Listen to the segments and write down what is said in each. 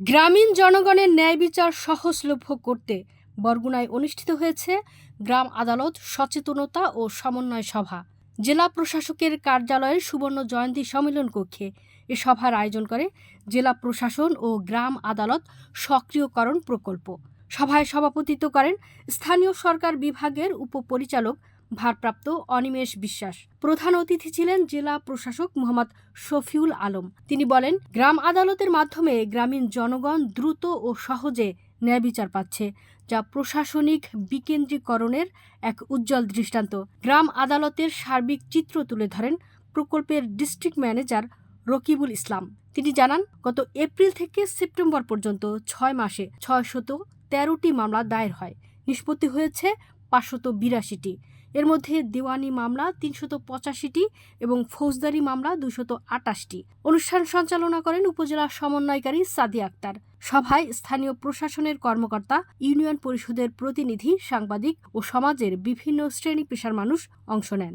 গ্রামীণ জনগণের ন্যায় বিচার সহজলভ্য করতে বরগুনায় অনুষ্ঠিত হয়েছে গ্রাম আদালত, সচেতনতা ও সমন্বয় সভা। জেলা প্রশাসকের কার্যালয়ের সুবর্ণ জয়ন্তী সম্মেলন কক্ষে এ সভার আয়োজন করে জেলা প্রশাসন ও গ্রাম আদালত সক্রিয়করণ প্রকল্প। সভায় সভাপতিত্ব করেন স্থানীয় সরকার বিভাগের উপপরিচালক ভারপ্রাপ্ত অনিমেষ বিশ্বাস। প্রধান অতিথি ছিলেন জেলা প্রশাসক মোহাম্মদ শফিউল আলম। তিনি বলেন, গ্রাম আদালতের মাধ্যমে গ্রামীণ জনগণ দ্রুত ও সহজে ন্যায় বিচার পাচ্ছে, যা প্রশাসনিক বিকেন্দ্রীকরণের এক উজ্জ্বল দৃষ্টান্ত। গ্রাম আদালতের সার্বিক চিত্র তুলে ধরেন প্রকল্পের ডিস্ট্রিক্ট ম্যানেজার রকিবুল ইসলাম। তিনি জানান, গত এপ্রিল থেকে সেপ্টেম্বর পর্যন্ত ছয় মাসে ছয়শত তেরোটি মামলা দায়ের হয়। নিষ্পত্তি হয়েছে পাঁচশত বিরাশিটি। এর মধ্যে দেওয়ানি মামলা তিনশত পঁচাশিটি এবং ফৌজদারি মামলা দুশত আটাশটি। অনুষ্ঠান সঞ্চালনা করেন উপজেলা সমন্বয়কারী সাদি আক্তার। সভায় স্থানীয় প্রশাসনের কর্মকর্তা, ইউনিয়ন পরিষদের প্রতিনিধি, সাংবাদিক ও সমাজের বিভিন্ন শ্রেণি পেশার মানুষ অংশ নেন।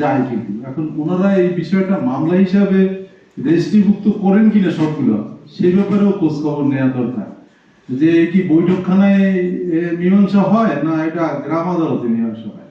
যায় এখন ওনারা এই বিষয়টা মামলা হিসাবে রেজিস্ট্রিভুক্ত করেন কিনা সবগুলো, সেই ব্যাপারেও খোঁজ খবর নেওয়া দরকার। যে কি বৈঠকখানায় মীমাংসা হয় না, এটা গ্রাম আদালতে মীমাংসা হয়?